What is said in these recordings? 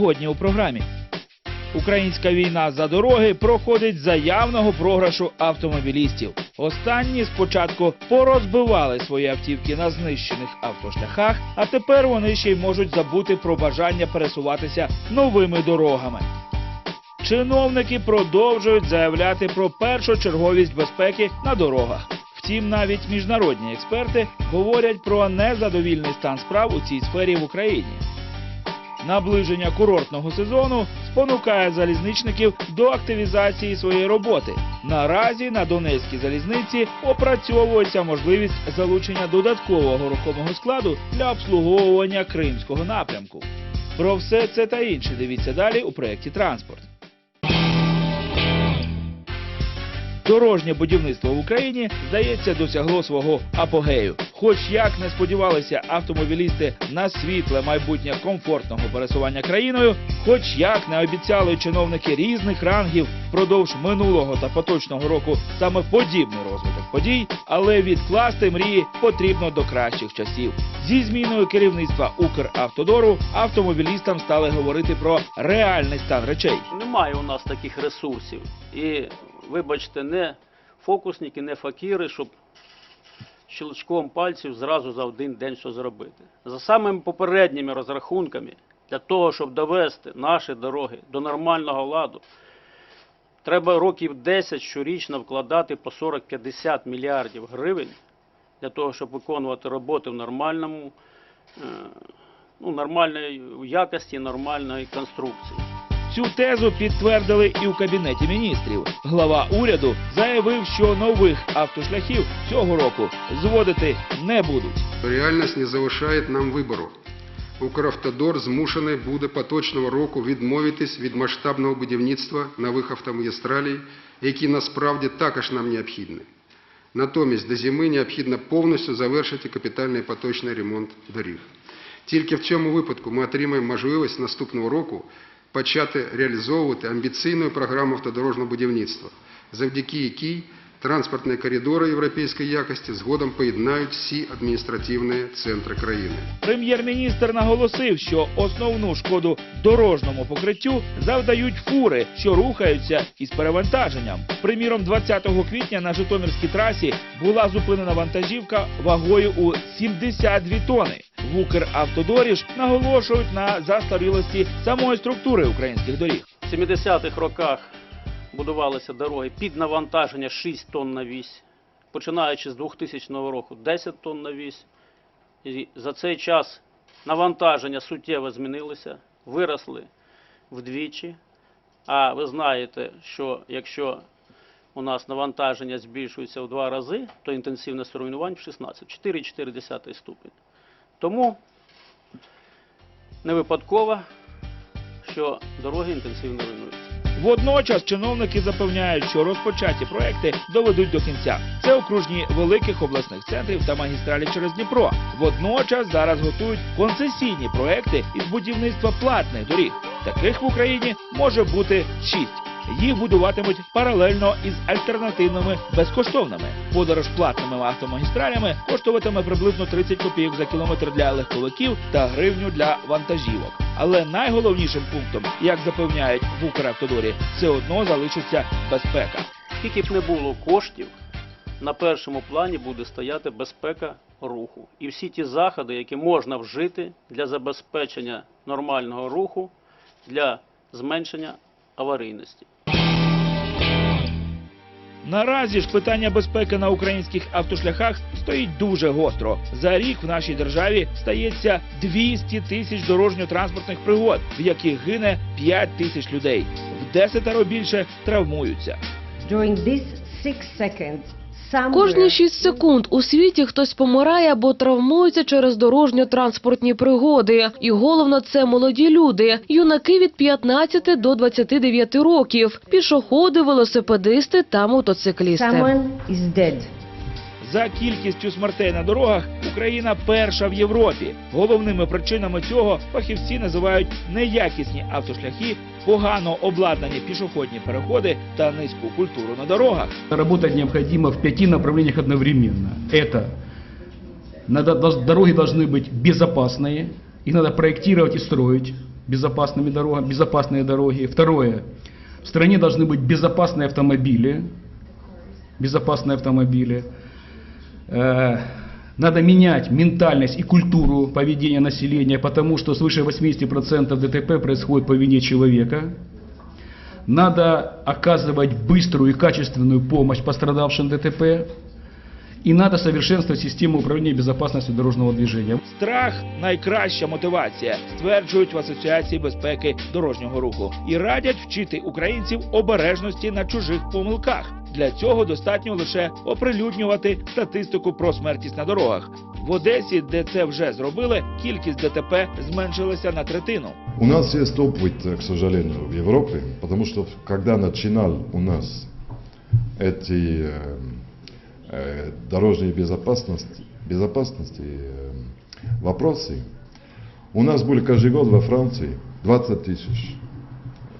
Сьогодні у програмі. Українська війна за дороги проходить за явного програшу автомобілістів. Останні спочатку порозбивали свої автівки на знищених автошляхах, а тепер вони ще й можуть забути про бажання пересуватися новими дорогами. Чиновники продовжують заявляти про першочерговість безпеки на дорогах. Втім, навіть міжнародні експерти говорять про незадовільний стан справ у цій сфері в Україні. Наближення курортного сезону спонукає залізничників до активізації своєї роботи. Наразі на Донецькій залізниці опрацьовується можливість залучення додаткового рухомого складу для обслуговування кримського напрямку. Про все це та інше дивіться далі у проєкті Транспорт. Дорожнє будівництво в Україні, здається, досягло свого апогею. Хоч як не сподівалися автомобілісти на світле майбутнє комфортного пересування країною, хоч як не обіцяли чиновники різних рангів впродовж минулого та поточного року саме подібний розвиток подій, але відкласти мрії потрібно до кращих часів. Зі зміною керівництва Укравтодору автомобілістам стали говорити про реальний стан речей. Немає у нас таких ресурсів. І, вибачте, не фокусники, не факіри, щоб щелчком пальців зразу за один день що зробити. За самими попередніми розрахунками, для того, щоб довести наші дороги до нормального ладу, треба років 10 щорічно вкладати по 40-50 мільярдів гривень для того, щоб виконувати роботи в нормальному, е, ну, нормальної якості, нормальної конструкції. Цю тезу підтвердили і у кабінеті міністрів. Глава уряду заявив, що нових автошляхів цього року зводити не будуть. Реальність не залишає нам вибору. Укравтодор змушений буде поточного року відмовитись від масштабного будівництва нових автомагістралей, які насправді також нам необхідні. Натомість до зими необхідно повністю завершити капітальний поточний ремонт доріг. Тільки в цьому випадку ми отримаємо можливість наступного року почати реалізовувати амбіційну програму автодорожнього будівництва, завдяки якій транспортні коридори європейської якості згодом поєднають всі адміністративні центри країни. Прем'єр-міністр наголосив, що основну шкоду дорожньому покриттю завдають фури, що рухаються із перевантаженням. Приміром, 20 квітня на Житомирській трасі була зупинена вантажівка вагою у 72 тони. В Укравтодорі ж наголошують на застарілості самої структури українських доріг. В 70-х роках будувалися дороги під навантаження 6 тонн на вісь, починаючи з 2000 року 10 тонн на вісь. І за цей час навантаження суттєво змінилися, виросли вдвічі. А ви знаєте, що якщо у нас навантаження збільшується в два рази, то інтенсивність руйнувань в 16, 4,4 ступень. Тому не випадково, що дороги інтенсивно руйнуються. Водночас чиновники запевняють, що розпочаті проекти доведуть до кінця. Це окружні великих обласних центрів та магістралі через Дніпро. Водночас зараз готують концесійні проекти із будівництва платних доріг. Таких в Україні може бути шість. Їх будуватимуть паралельно із альтернативними безкоштовними. Подорож платними автомагістралями коштуватиме приблизно 30 копійок за кілометр для легковиків та гривню для вантажівок. Але найголовнішим пунктом, як запевняють в Укравтодорі, все одно залишиться безпека. Скільки б не було коштів, на першому плані буде стояти безпека руху. І всі ті заходи, які можна вжити для забезпечення нормального руху, для зменшення аварійності. Наразі ж питання безпеки на українських автошляхах стоїть дуже гостро. За рік в нашій державі стається 200 тисяч дорожньо-транспортних пригод, в яких гине 5 тисяч людей. В десятеро більше травмуються. During these six seconds, Кожні 6 секунд у світі хтось помирає або травмується через дорожньо-транспортні пригоди. І головно це молоді люди, юнаки від 15 до 29 років, пішоходи, велосипедисти та мотоциклісти. За кількістю смертей на дорогах Україна перша в Європі. Головними причинами цього фахівці називають неякісні автошляхи, погано обладнані пішохідні переходи та низьку культуру на дорогах. Работать необходимо в пяти направлениях одновременно. Это надо, дос- дороги должны быть безопасные, их надо проектировать и строить безопасными дорогами, безопасные дороги. Второе, в стране должны быть безопасные автомобили, безопасные автомобили. Э, Надо менять ментальность и культуру поведения населения, потому что свыше 80% ДТП происходит по вине человека. Надо оказывать быструю и качественную помощь пострадавшим ДТП. И надо совершенствовать систему управления безопасностью дорожного движения. Страх найкраща мотивація, стверджують в Асоціації безпеки дорожнього руху і радять вчити українців обережності на чужих помилках. Для цього достатньо лише оприлюднювати статистику про смертність на дорогах. В Одесі, де це вже зробили, кількість ДТП зменшилася на третину. У нас есть опыт, э, к сожалению, в Европе, потому что когда начинал у нас эти э, э, дорожные безопасности, безопасности э, вопросы, у нас были каждый год во Франции 20 тысяч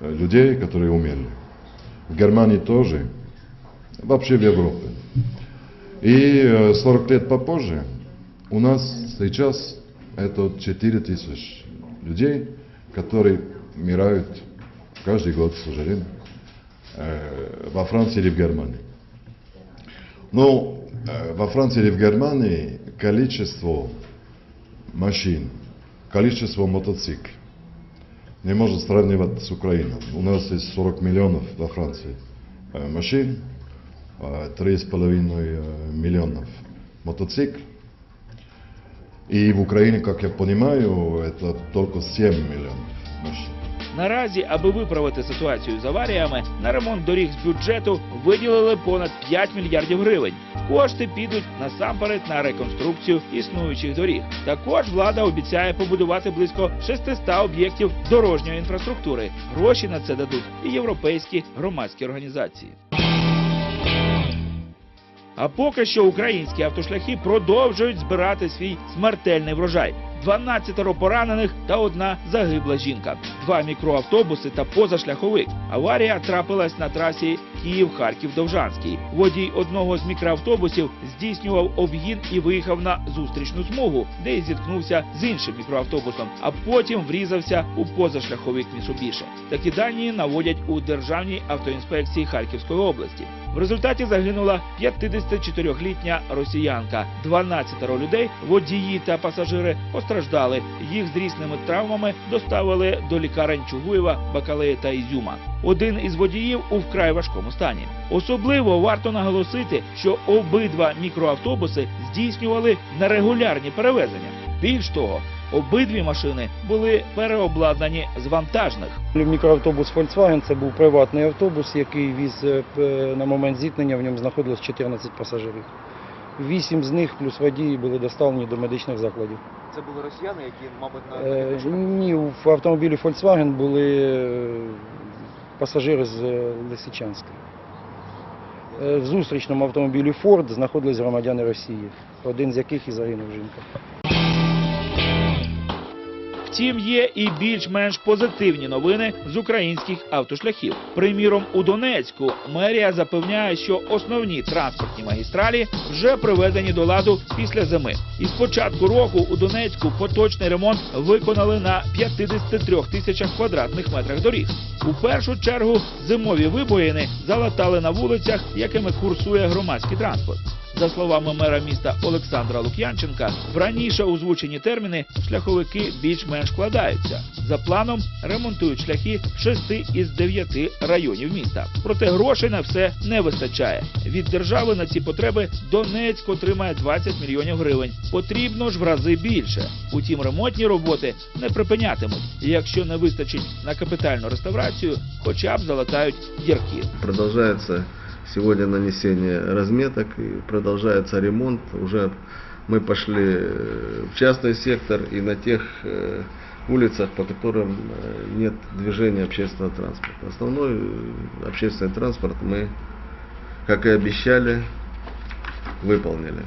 э, людей, которые умерли. В Германии тоже, вообще в Европе. И э, 40 лет попозже у нас сейчас это 4 тысяч людей, которые умирают каждый год, к сожалению, э, во Франции или в Германии. Но э, во Франции или в Германии количество машин, количество мотоциклов не может сравнивать с Украиной. У нас есть 40 миллионов во Франции э, машин, э, 3,5 э, миллионов мотоциклов. И в Украине, как я понимаю, это только 7 миллионов машин. Наразі, аби виправити ситуацію з аваріями, на ремонт доріг з бюджету виділили понад 5 мільярдів гривень. Кошти підуть насамперед на реконструкцію існуючих доріг. Також влада обіцяє побудувати близько 600 об'єктів дорожньої інфраструктури. Гроші на це дадуть і європейські громадські організації. А поки що українські автошляхи продовжують збирати свій смертельний врожай. 12 поранених та одна загибла жінка, два мікроавтобуси та позашляховик. Аварія трапилась на трасі Київ-Харків-Довжанський. Водій одного з мікроавтобусів здійснював обгін і виїхав на зустрічну смугу, де й зіткнувся з іншим мікроавтобусом, а потім врізався у позашляховик Місубіше. Такі дані наводять у Державній автоінспекції Харківської області. В результаті загинула 54-літня росіянка. 12 людей, водії та пасажири постраждали. Їх з різними травмами доставили до лікарень Чугуєва, Бакалея та Ізюма. Один із водіїв у вкрай важкому стані. Особливо варто наголосити, що обидва мікроавтобуси здійснювали нерегулярні перевезення. Більш того, обидві машини були переобладнані з вантажних. Мікроавтобус Volkswagen це був приватний автобус, який віз е, на момент зіткнення в ньому знаходилось 14 пасажирів. Вісім з них плюс водії були доставлені до медичних закладів. Це були росіяни, які, мабуть, на Е, Ні, в автомобілі Volkswagen були е, пасажири з е, Лисичанська. Е, В зустрічному автомобілі Ford знаходились громадяни Росії, один з яких і загинув жінка. Втім, є і більш-менш позитивні новини з українських автошляхів. Приміром, у Донецьку мерія запевняє, що основні транспортні магістралі вже приведені до ладу після зими. І з початку року у Донецьку поточний ремонт виконали на 53 тисячах квадратних метрах доріг. У першу чергу зимові вибоїни залатали на вулицях, якими курсує громадський транспорт. За словами мера міста Олександра Лук'янченка, в раніше озвучені терміни шляховики більш-менш складаються. За планом ремонтують шляхи в шести із дев'яти районів міста. Проте грошей на все не вистачає. Від держави на ці потреби Донецьк отримає 20 мільйонів гривень. Потрібно ж в рази більше. Утім, ремонтні роботи не припинятимуть. Якщо не вистачить на капітальну реставрацію, хоча б залатають дірки. Продолжается сегодня нанесение разметок и продолжается ремонт. Уже мы пошли э, в частный сектор и на тех э, улицах, по которым э, нет движения общественного транспорта. Основной общественный транспорт мы, как и обещали, выполнили.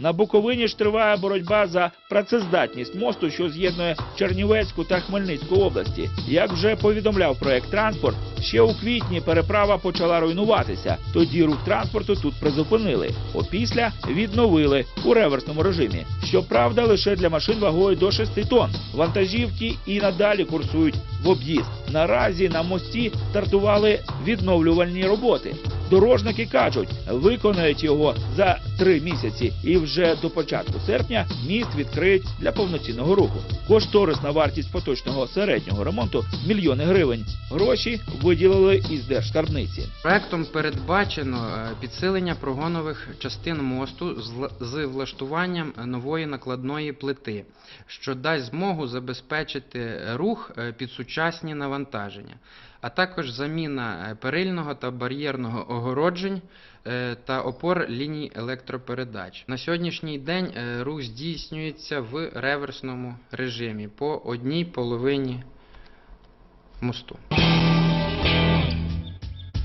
На Буковині ж триває боротьба за працездатність мосту, що з'єднує Чернівецьку та Хмельницьку області. Як вже повідомляв проект транспорт, ще у квітні переправа почала руйнуватися. Тоді рух транспорту тут призупинили. Опісля відновили у реверсному режимі. Щоправда, лише для машин вагою до 6 тонн. Вантажівки і надалі курсують в об'їзд. Наразі на мості стартували відновлювальні роботи. Дорожники кажуть, виконають його за три місяці, і вже до початку серпня міст відкриють для повноцінного руху. Кошторисна вартість поточного середнього ремонту мільйони гривень. Гроші виділили із держскарбниці. Проектом передбачено е, підсилення прогонових частин мосту з влаштуванням нової накладної плити, що дасть змогу забезпечити рух е, під сучасні навантаження, а також заміна е, перильного та бар'єрного огороджень е, та опор ліній електропередач. На сьогоднішній день е, рух здійснюється в реверсному режимі по одній половині мосту.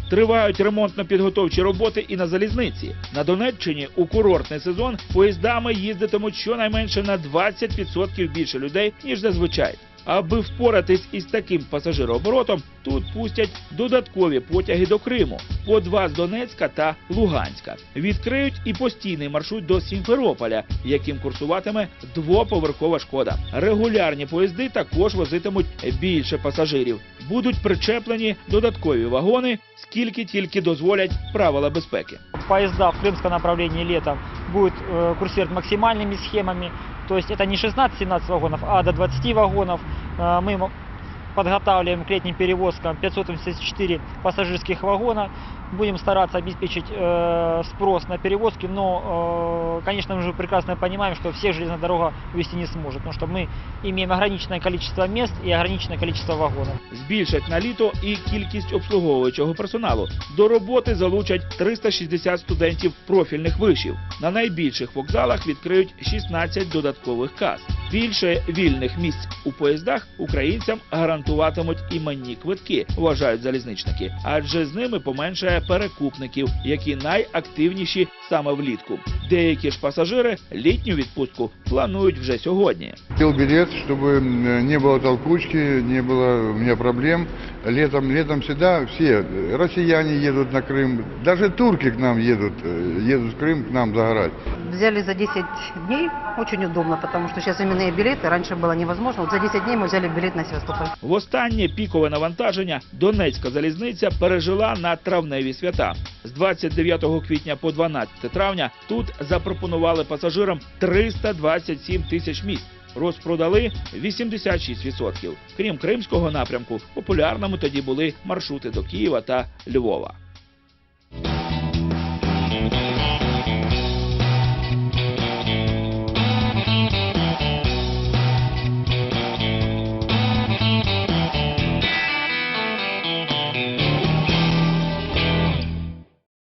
Тривають ремонтно-підготовчі роботи і на залізниці. На Донеччині у курортний сезон поїздами їздитимуть щонайменше на 20% більше людей, ніж зазвичай. Аби впоратись із таким пасажирооборотом, тут пустять додаткові потяги до Криму, по два з Донецька та Луганська. Відкриють і постійний маршрут до Сімферополя, яким курсуватиме двоповерхова шкода. Регулярні поїзди також возитимуть більше пасажирів. Будуть причеплені додаткові вагони, скільки тільки дозволять правила безпеки. поезда в крымском направлении летом будут э, курсировать максимальными схемами. То есть это не 16-17 вагонов, а до 20 вагонов. Э, мы мо- подготавливаем к летним перевозкам 584 пассажирских вагона. Будем стараться обеспечить э, спрос на перевозки, но, э, конечно, мы же прекрасно понимаем, что всех железная дорога увезти не сможет, потому что мы имеем ограниченное количество мест и ограниченное количество вагонов. Збільшать на літо і кількість обслуговуючого персоналу. До роботи залучать 360 студентів профільних вишів. На найбільших вокзалах відкриють 16 додаткових кас. Більше вільних місць у поїздах українцям гарантуватимуть іменні квитки, вважають залізничники, адже з ними поменшає перекупників, які найактивніші саме влітку. Деякі ж пасажири літню відпустку планують вже сьогодні. Купил билет, чтобы м, не было толкучки, не было у меня проблем. Летом, летом всегда все россияне едут на Крым, даже турки к нам едут, э, едут в Крым к нам загорать. Взяли за 10 дней, очень удобно, потому что сейчас именные билеты, раньше было невозможно. Вот за 10 дней мы взяли билет на Севастополь. Востаннє пікове навантаження Донецька залізниця пережила на травневі свята. З 29 квітня по 12 травня тут запропонували пасажирам 327 тисяч місць. Розпродали 86%. Крім кримського напрямку, популярними тоді були маршрути до Києва та Львова.